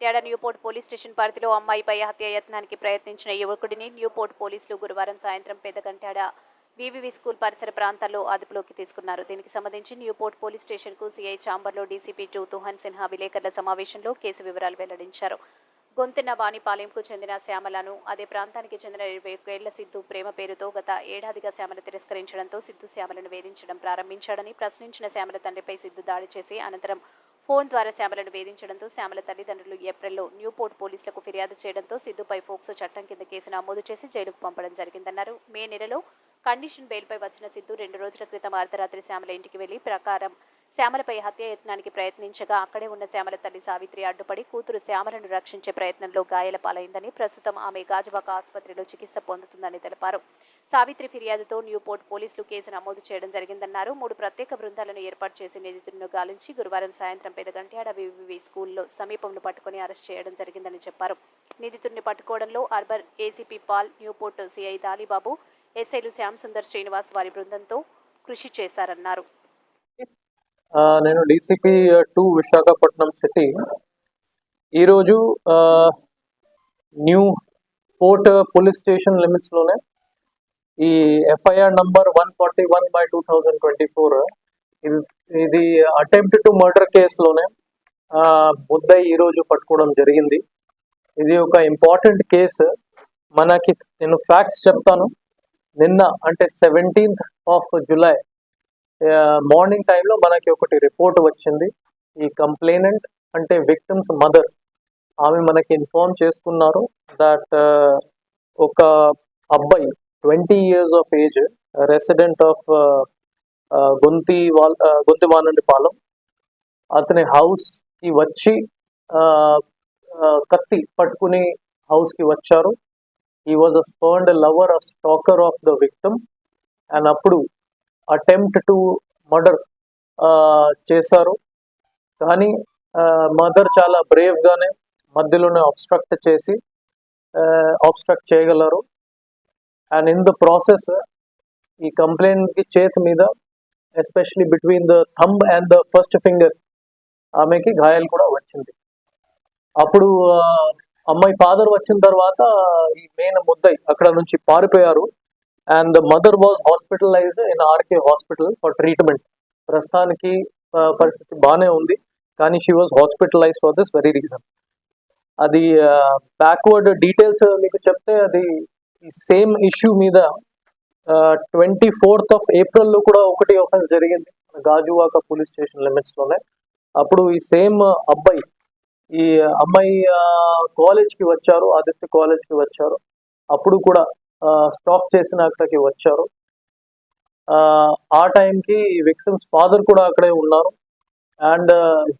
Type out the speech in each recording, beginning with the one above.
తేడా Newport police station పరిధిలో అమ్మాయిపై హత్య యత్నానికి ప్రయత్నించిన యువకుడిని న్యూపోర్ట్ పోలీసులు గురువారం సాయంత్రం పెద్దగంటాడ వివివి స్కూల్ పరిసర ప్రాంతాల్లో అదుపులోకి తీసుకున్నారు. దీనికి సంబంధించి న్యూపోర్ట్ పోలీస్ స్టేషన్కు సీఐ చాంబర్లో డీసీపీ టూ తుహన్ సిన్హా విలేకరుల సమావేశంలో కేసు వివరాలు వెల్లడించారు. గొంతెన్న వాణిపాలెంకు చెందిన శ్యామలను అదే ప్రాంతానికి చెందిన ఇరవై ఒకేళ్ళ సిద్ధు ప్రేమ పేరుతో గత ఏడాదిగా శ్యామల తిరస్కరించడంతో సిద్ధు శ్యామలను వేధించడం ప్రారంభించాడని ప్రశ్నించిన శ్యామల తండ్రిపై సిద్ధు దాడి చేసి అనంతరం ఫోన్ ద్వారా శ్యామలను వేధించడంతో శ్యామల తల్లిదండ్రులు ఏప్రిల్లో న్యూపోర్ట్ పోలీసులకు ఫిర్యాదు చేయడంతో సిద్ధుపై ఫోక్సో చట్టం కింద కేసు నమోదు చేసి జైలుకు పంపడం జరిగిందన్నారు. మే నెలలో కండిషన్ బెయిల్పై వచ్చిన సిద్ధు రెండు రోజుల క్రితం అర్ధరాత్రి శ్యామల ఇంటికి వెళ్ళి ప్రకారం శ్యామలపై హత్యాయత్నానికి ప్రయత్నించగా అక్కడే ఉన్న శ్యామల తల్లి సావిత్రి అడ్డుపడి కూతురు శ్యామలను రక్షించే ప్రయత్నంలో గాయాల పాలైందని ప్రస్తుతం ఆమె గాజువాక ఆసుపత్రిలో చికిత్స పొందుతుందని తెలిపారు. సావిత్రి ఫిర్యాదుతో న్యూపోర్ట్ పోలీసులు కేసు నమోదు చేయడం జరిగిందన్నారు. మూడు ప్రత్యేక బృందాలను ఏర్పాటు చేసి నిందితులను గాలించి గురువారం సాయంత్రం పెదగంట్యాడ వివి స్కూల్లో సమీపంలో పట్టుకుని అరెస్ట్ చేయడం జరిగిందని చెప్పారు. నిందితుడిని పట్టుకోవడంలో harbour ACP Paul Newport CI Dalibabu ఎస్ఐలు శ్యామ్ సుందర్ శ్రీనివాస్ వారి బృందంతో కృషి చేశారన్నారు. నేను డీసీపీ టూ విశాఖపట్నం సిటీ ఈరోజు న్యూ పోర్ట్ పోలీస్ స్టేషన్ లిమిట్స్లోనే ఈ FIR number one forty one by two thousand twenty four ఇది ఇది అటెంప్ట్ టు మర్డర్ కేసులోనే ఆ, ఈరోజు పట్టుకోవడం జరిగింది. ఇది ఒక ఇంపార్టెంట్ కేసు మనకి నేను ఫ్యాక్ట్స్ చెప్తాను. నిన్న అంటే సెవెంటీన్త్ ఆఫ్ జులై మార్నింగ్ టైంలో మనకి ఒకటి రిపోర్ట్ వచ్చింది. ఈ కంప్లైనెంట్ అంటే విక్టిమ్స్ మదర్ ఆమె మనకి ఇన్ఫార్మ్ చేసుకున్నారు దట్ ఒక అబ్బాయి twenty years of age resident of Gonti వాల్ గొంతి వానండి పాలెం అతని హౌస్కి కి వచ్చి ఆ, కత్తి పట్టుకుని హౌస్కి కి వచ్చారు. ఈ was a spurned lover a stalker of the victim and అప్పుడు అటెంప్ట్ టు మర్డర్ చేశారు. కానీ మదర్ చాలా బ్రేవ్గానే గానే మధ్యలోనే అబ్స్ట్రక్ట్ చేసి అబ్స్ట్రక్ట్ చేయగలరు. అండ్ ఇన్ ద ప్రాసెస్ ఈ కంప్లైంట్కి చేతి మీద especially between the thumb and the first finger ఆమెకి గాయాలు కూడా వచ్చింది. అప్పుడు అమ్మాయి ఫాదర్ వచ్చిన తర్వాత ఈ మెయిన్ ముద్దయి అక్కడ నుంచి పారిపోయారు. And the mother was hospitalise in RK hospital for treatment ప్రస్తుతానికి పరిస్థితి బాగానే ఉంది. కానీ she was hospitalise for this very reason అది బ్యాక్వర్డ్ డీటెయిల్స్ మీకు చెప్తే అది ఈ సేమ్ ఇష్యూ మీద ట్వంటీ ఫోర్త్ ఆఫ్ ఏప్రిల్లో కూడా ఒకటి ఆఫెన్స్ జరిగింది. గాజువాక పోలీస్ స్టేషన్ లిమిట్స్లోనే. అప్పుడు ఈ సేమ్ అబ్బాయి ఈ అమ్మాయి కాలేజ్కి వచ్చారు ఆదిత్య కాలేజ్కి వచ్చారు. అప్పుడు కూడా స్టాప్ చేసిన అక్కడికి వచ్చారు. ఆ, ఆ టైంకి విక్టిమ్స్ ఫాదర్ కూడా అక్కడే ఉన్నారు. అండ్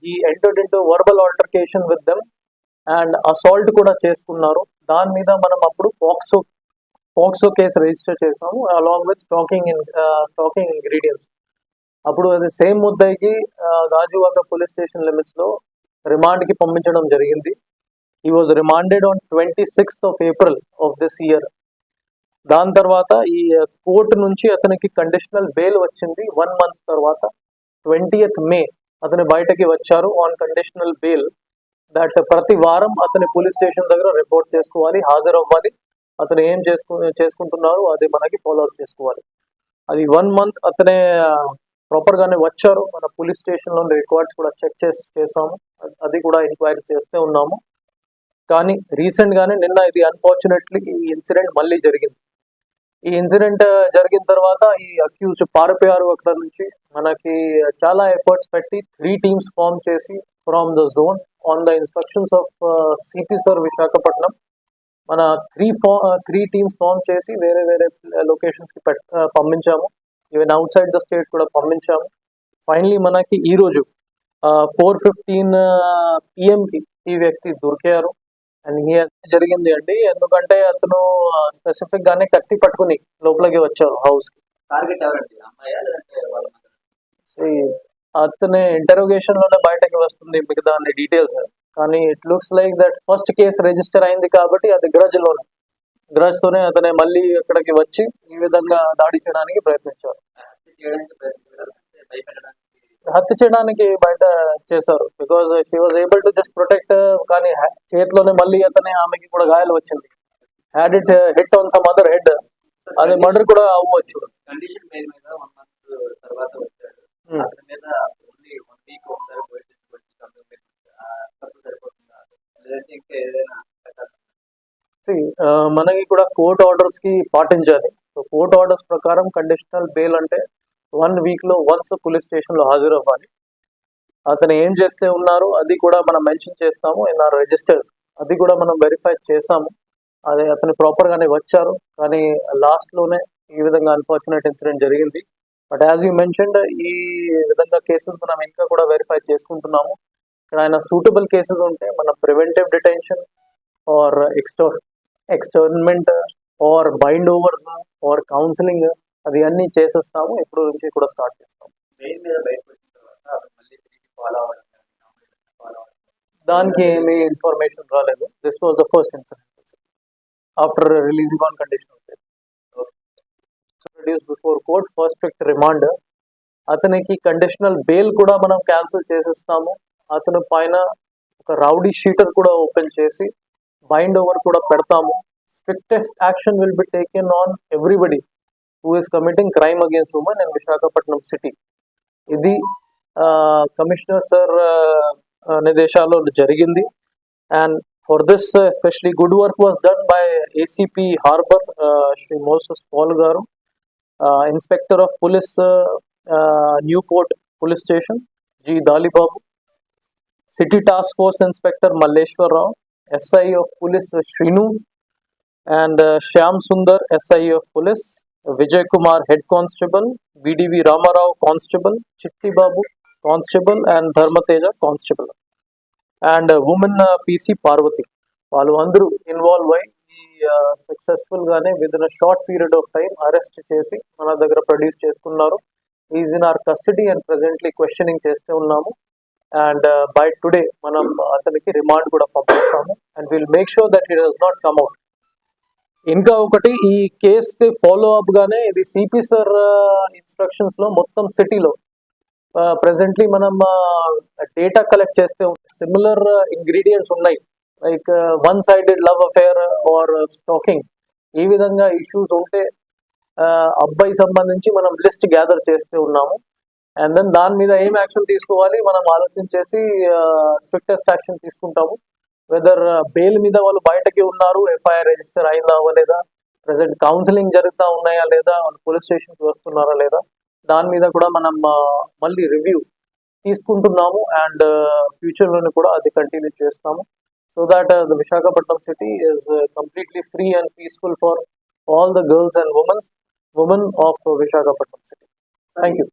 ఈ entered into verbal altercation with them and assault కూడా చేసుకున్నారు. దాని మీద మనం అప్పుడు పాక్సో పాక్సో కేసు రిజిస్టర్ చేసాము along with stalking in stalking ingredients అప్పుడు అది సేమ్ ముద్దాయికి గాజువాక పోలీస్ స్టేషన్ లిమిట్స్లో లో రిమాండ్కి పంపించడం జరిగింది. ఈ was remanded on twenty sixth of April of this year దాని తర్వాత ఈ కోర్టు నుంచి అతనికి కండిషనల్ బెయిల్ వచ్చింది. వన్ మంత్ తర్వాత ట్వంటీయత్ మే అతను బయటకి వచ్చారు ఆన్ కండిషనల్ బెయిల్ దట్ ప్రతి వారం అతని పోలీస్ స్టేషన్ దగ్గర రిపోర్ట్ చేసుకోవాలి హాజరవ్వాలి. అతను ఏం చేసుకు చేసుకుంటున్నారు అది మనకి ఫాలో అప్ చేసుకోవాలి. అది వన్ మంత్ అతనే ప్రాపర్ గానే వచ్చారు. మన పోలీస్ స్టేషన్లో రికార్డ్స్ కూడా చెక్ చేసి చేసాము. అది- కూడా ఎంక్వైరీ చేస్తే ఉన్నాము. కానీ రీసెంట్ గానే నిన్న ఇది అన్ఫార్చునేట్లీ ఈ ఇన్సిడెంట్ మళ్ళీ జరిగింది. ఈ ఇన్సిడెంట్ జరిగిన తర్వాత ఈ అక్యూజ్డ్ పారిపోయారు అక్కడ నుంచి మనకి చాలా ఎఫర్ట్స్ పెట్టి త్రీ టీమ్స్ ఫామ్ చేసి from the zone on the instructions of CP sir Visakhapatnam మన త్రీ ఫా త్రీ టీమ్స్ ఫామ్ చేసి వేరే వేరే లొకేషన్స్కి పెట్ uh, పంపించాము. Even outside the state కూడా పంపించాము. ఫైనలీ మనకి ఈ రోజు ఫోర్ ఫిఫ్టీన్ పిఎంకి ఈ వ్యక్తి దొరికారు. అండ్ ఈ జరిగింది అండి. ఎందుకంటే అతను స్పెసిఫిక్ గానే కత్తి పట్టుకుని లోపలికి వచ్చారు హౌస్కి. టార్గెట్ ఎవరండి? అతని ఇంటరోగేషన్లోనే బయటకి వస్తుంది మిగతా అన్ని డీటెయిల్స్ కానీ it looks like that first case register అయింది కాబట్టి అది గ్రజ్లోనే. గ్రజ్ తోనే అతనే మళ్ళీ అక్కడికి వచ్చి ఈ విధంగా దాడి చేయడానికి ప్రయత్నించారు. హత్య చేయడానికి బయట చేశారు. Because she was able to just protect కానీ చేతిలోనే మళ్ళీ అతనే ఆమెకి కూడా గాయాలు వచ్చింది. Had it hit on some other head అది మర్డర్ కూడా అవ్వచ్చు. Hmm. ఆ, మనకి కూడా కోర్ట్ ఆర్డర్స్కి పాటించాలి. సో కోర్ట్ ఆర్డర్స్ ప్రకారం కండిషనల్ బెయిల్ అంటే వన్ వీక్లో వన్స్ పోలీస్ స్టేషన్లో హాజరవ్వాలి. అతను ఏం చేస్తే ఉన్నారో అది కూడా మనం మెన్షన్ చేస్తాము. ఇన్ ఆర్ రిజిస్టర్స్ అది కూడా మనం వెరిఫై చేసాము అది అతను ప్రాపర్ గానే వచ్చారు. కానీ లాస్ట్లోనే ఈ విధంగా అన్ఫార్చునేట్ ఇన్సిడెంట్ జరిగింది. బట్ యాజ్ యూ మెన్షన్డ్ ఈ విధంగా కేసెస్ మనం ఇంకా కూడా వెరిఫై చేసుకుంటున్నాము. ఇక్కడ ఆయన సూటబుల్ కేసెస్ ఉంటే మన preventive detention or ఎక్స్టోర్ externment or bind overs or counselling అది అన్ని చేసేస్తాము ఇప్పుడు నుంచి కూడా స్టార్ట్ చేస్తాము. దానికి ఏమీ ఇన్ఫర్మేషన్ రాలేదు. This was the first incident after releasing on condition produce before court first strict remand అతనికి కండిషనల్ బెయిల్ కూడా మనం క్యాన్సిల్ చేసేస్తాము. అతని పైన ఒక రౌడీ షీటర్ కూడా ఓపెన్ చేసి బైండ్ ఓవర్ కూడా పెడతాము. Strictest action will be taken on everybody who is committing crime against women in Visakhapatnam city ఇది కమిషనర్ సార్ నిర్దేశాల్లో జరిగింది and for this especially good work was done by ACP harbour Shri Moses Paul గారు inspector of police Newport police station G Dalibabu city task force inspector Malleswararao SI of police Srinu and Shyam Sundar SI of police Vijay Kumar head constable VDV Ramarao constable Chittibabu constable and Dharmateja constable. And women PC Parvathi. వాళ్ళు అందరూ involve అయ్యి ఈ successful గానే with in short period of time arrest చేసి మన దగ్గర produce చేసుకున్నారు. Is in our custody and presently questioning చేస్తూ ఉన్నాము. అండ్ బై టుడే మనం అతనికి రిమాండ్ కూడా పంపిస్తాము. And will make sure that it does not come ఇంకా ఒకటి ఈ కేస్కి ఫాలో అప్ గానే ఇది సిపి సార్ ఇన్స్ట్రక్షన్స్లో మొత్తం సిటీలో ప్రెసెంట్లీ మనం డేటా కలెక్ట్ చేస్తే సిమిలర్ ఇంగ్రీడియంట్స్ ఉన్నాయి. Like one sided love affair or stalking ఈ విధంగా ఇష్యూస్ ఉంటే అబ్బాయి సంబంధించి మనం లిస్ట్ గ్యాదర్ చేస్తూ ఉన్నాము. అండ్ దెన్ దాని మీద ఏం యాక్షన్ తీసుకోవాలి మనం ఆలోచించేసి స్ట్రిక్టెస్ట్ యాక్షన్ తీసుకుంటాము. వెదర్ బెయిల్ uh, మీద వాళ్ళు బయటకి ఉన్నారు ఎఫ్ఐఆర్ రిజిస్టర్ అయిందా అవ్వలేదా ప్రెసెంట్ కౌన్సిలింగ్ జరుగుతా ఉన్నాయా లేదా వాళ్ళు పోలీస్ స్టేషన్కి వస్తున్నారా లేదా దాని మీద కూడా మనం uh, మళ్ళీ రివ్యూ తీసుకుంటున్నాము అండ్ ఫ్యూచర్లోని uh, కూడా అది కంటిన్యూ చేస్తాము. So that the Visakhapatnam city is completely free and peaceful for all the girls and womens women of Visakhapatnam city thank you